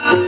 बाबा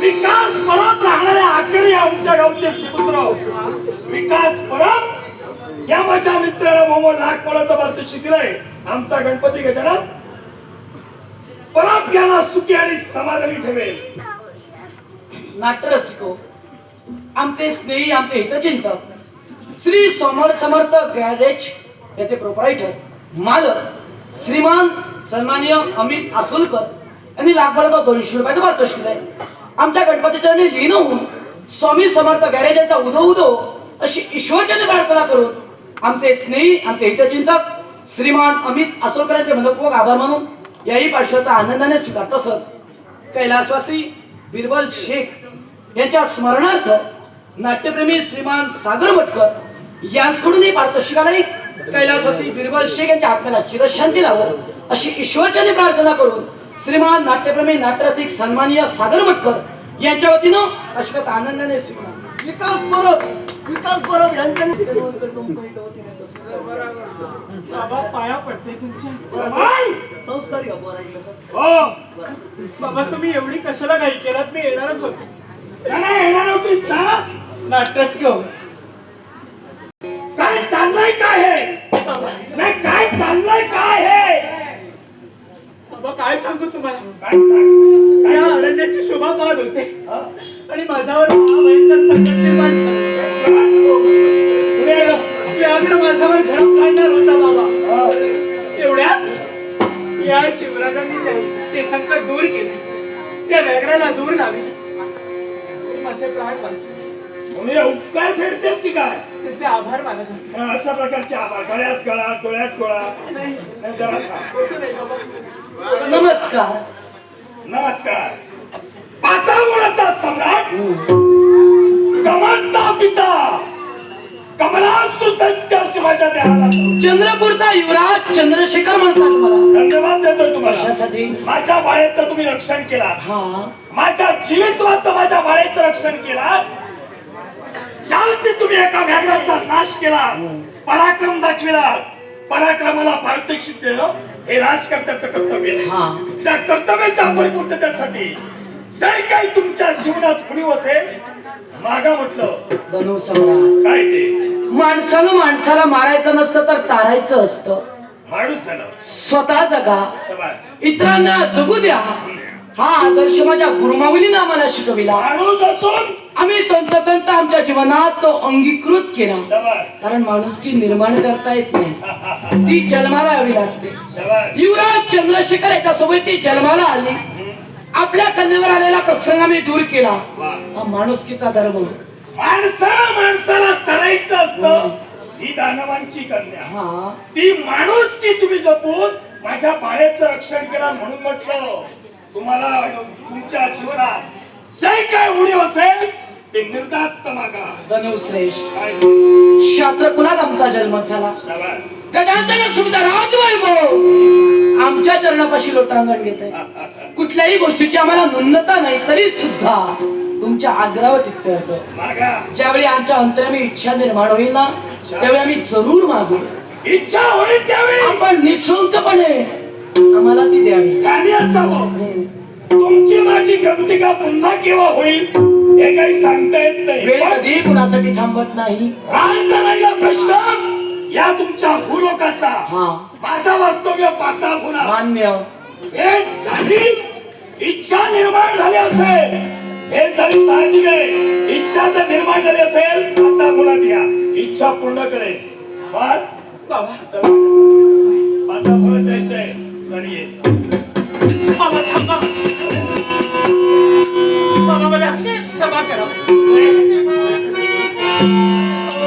विकास परब राहणारे आकरी आमच्या गावचे सुपुत्र विकास परब या माझ्या मित्राला मोमो लाख मोलाचा भारत शिकलाय आमचा गणपती गजानन पण आपल्याला सुखी आणि समाधानी ठेवेल नाट्यरसिको हो. आमचे स्नेही आमचे हितचिंतक. श्री समर समर्थ गॅरेज याचे प्रोपरायटर मालक श्रीमान सन्माननीय अमित आसुलकर यांनी लाखभराचा दोनशे रुपयाचं पारितोषिक आहे. आमच्या गणपतीच्या चरणी लीन होऊन स्वामी समर्थ गॅरेज यांचा उदो उदो अशी ईश्वरचरणी प्रार्थना करून आमचे स्नेही आमचे हितचिंतक श्रीमान अमित असोलकरांचे मनपूर्वक आभार मानून याही पार्श्वाचा आनंदाने स्वीकार तसंच कैलासवासी बिरबल शेख यांच्या स्मरणार्थ नाट्यप्रेमी श्रीमान सागर मटकर यांकडूनही पारितोषिकालाही कैलासवासी बिरबल शेख यांच्या आत्म्याला चिरशांती लावो अशी ईश्वरच्याने प्रार्थना करून श्रीमान नाट्यप्रेमी नाट्यरसिक सन्मानीय सागर मटकर यांच्या वतीनं अशोकाचा आनंदाने स्वीकार. विकास परत विकास परब यांच्या बाबा पाया पडते तुमच्या बाई! संस्कारी? हो बाबा तुम्ही एवढी कशाला घाई केलात मी येणारच होतो येणार होतीस ना नाट्यस घेऊ काय चाललंय काय हे नाही काय चाललंय काय हे बाबा काय सांगू तुम्हाला काय सांग? या काय अरण्याची शोभा पाहत होते? आणि माझ्यावर भयंकर संकट निर्माण झालं. माझ्यावर झडप काढणार होता बाबा. एवढ्यात या शिवराजांनी ते- ते संकट दूर केले. त्या व्याघ्राला दूर लावले. माझे प्राण वाचले. म्हणजे उपकार फेडतेस की काय? त्याचे आभार मानत अशा प्रकारचे आभार. गळ्यात गळा डोळ्यात गोळा. नाही. नाही जरा थांब. तसं नाही बाबा. नमस्कार. नमस्कार. पाताळमुळाचा सम्राट देहाला चंद्रपूरचा युवराज चंद्रशेखर म्हणतात मला धन्यवाद देतोय तुम्हाला. कशासाठी? माझ्या बाळेचं तुम्ही रक्षण केला हा. माझ्या जीवितवाचं माझ्या बाळेचं रक्षण केला शांती तुम्ही एका व्याघ्राचा नाश केला पराक्रम दाखविला पराक्रमाला पारितोषिक देणं हे राजकर्त्याचं कर्तव्य आहे. हा. त्या कर्तव्याच्या परिपूर्ततेसाठी जे काही तुमच्या जीवनात उणीव असेल मागा म्हटलं काय ते? माणसानं माणसाला मारायचं नसतं तर तारायचं असतं. माणूस स्वतः जगा. इतरांना जगू द्या. हा आदर्श माझ्या गुरुमाऊलीने आम्हाला शिकविला. माणूस आम्ही तंततंत आमच्या जीवनात तो अंगीकृत केला. कारण माणुसकी निर्माण करता येत नाही. ती जन्माला यावी लागते. युवराज चंद्रशेखर याच्यासोबत ती जन्माला आली. आपल्या कन्यावर आलेला प्रसंग आम्ही दूर केला. हा माणुसकीचा धर्म. माणसाला माणसाला तरायचं असतं. ही दानवांची कन्या. हा. ती माणूस की तुम्ही जपून माझ्या बाळेचं रक्षण केलं म्हणून म्हटलं. तुम्हाला तुमच्या जीवनात जे काय उणीव असेल ते निर्दास्त मागा. धनुश्रेष्ठ शात्र कुणात आमचा जन्म झाला? गजानन लक्ष्मीचा राजवैभव. आमच्या चरणापाशी लोटांगण घेत कुठल्याही गोष्टीची आम्हाला न्यूनता नाही तरी सुद्धा. तुमच्या आग्रहावर तिथं मागा ज्यावेळी आमच्या अंतरामी इच्छा निर्माण होईल ना त्यावेळी आम्ही जरूर मागू. इच्छा होईल त्यावेळी. आपण निशुल्कपणे आम्हाला ती द्यावी. असावं. तुमची माझी गमतिका पुन्हा केव्हा होईल हे काही सांगता येत नाही. वेळ कधी कुणासाठी थांबत नाही? राहता राहिला प्रश्न या तुमच्या भूलोकाचा. हा. माझा वास्तव्य पाता होणार. मान्य. भेट झाली. इच्छा निर्माण झाली असेल. हे तरी साहजिक आहे इच्छा जर निर्माण झाली असेल आता मुळात या इच्छा पूर्ण करे पण बाबा आता मुळात जायचंय. तरी ये बाबा मला क्षमा करा.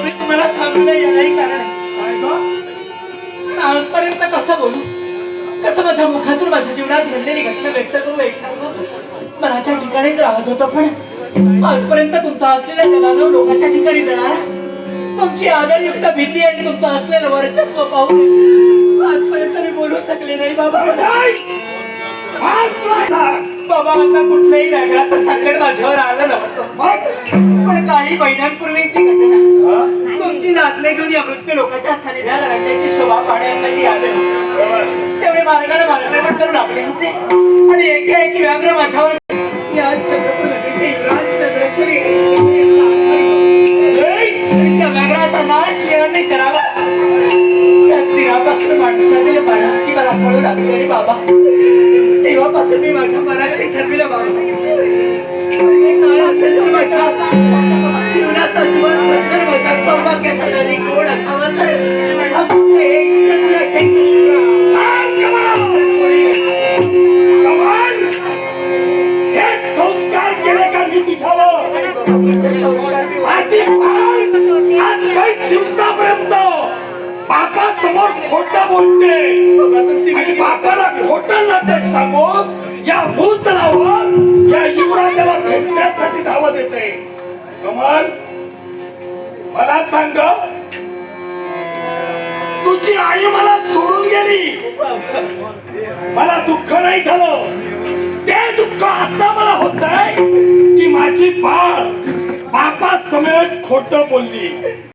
मी तुम्हाला थांबलं यालाही कारण आहे? पण आजपर्यंत कसं बोलू? कसं माझ्या मुखातून माझ्या जीवनात घडलेली घटना व्यक्त करू एकसारखं मनाच्या ठिकाणीच राहत होतं पण आजपर्यंत तुमचा असलेला दबाव लोकांच्या ठिकाणी देणार तुमची आदरयुक्त भीती आणि तुमचं असलेलं वर्चस्व पाहून आजपर्यंत मी बोलू शकले नाही बाबा. बाबा आता कुठलंही वेगळाचं संकट माझ्यावर आलं नव्हतं. पण काही महिन्यांपूर्वीची घटना? तुमची नातले घेऊन या मृत्यू लोकांच्या सानिध्यात रडण्याची शोभा पाहण्यासाठी आले होते. तेवढे मार्गाने मार्गक्रमण करून आपले होते. आणि एकाएकी व्याघ्र माझ्यावर या चंद्रपूर नदीचे युवराज त्या व्याघ्राचा नाश याने करावा. त्या दिनापासून माणुसकी मला कळू लागली आणि बाबा तेव्हापासून मी माझ्या मनाशी ठरविलं बाबा. माझ्या जीवनाचा जीवन सुंदर माझ्या सौभाग्याचा कोण असावा तर समोर खोट बोलते. आणि बापाला खोट नाटक सांगून या भूतलावर या युवराजाला भेटण्यासाठी धावत येते कमल मला सांग तुझी आई मला सोडून गेली. मला दुःख नाही झालं. ते दुःख आता मला होत आहे की माझी बाळ बापा समेत खोट बोलली.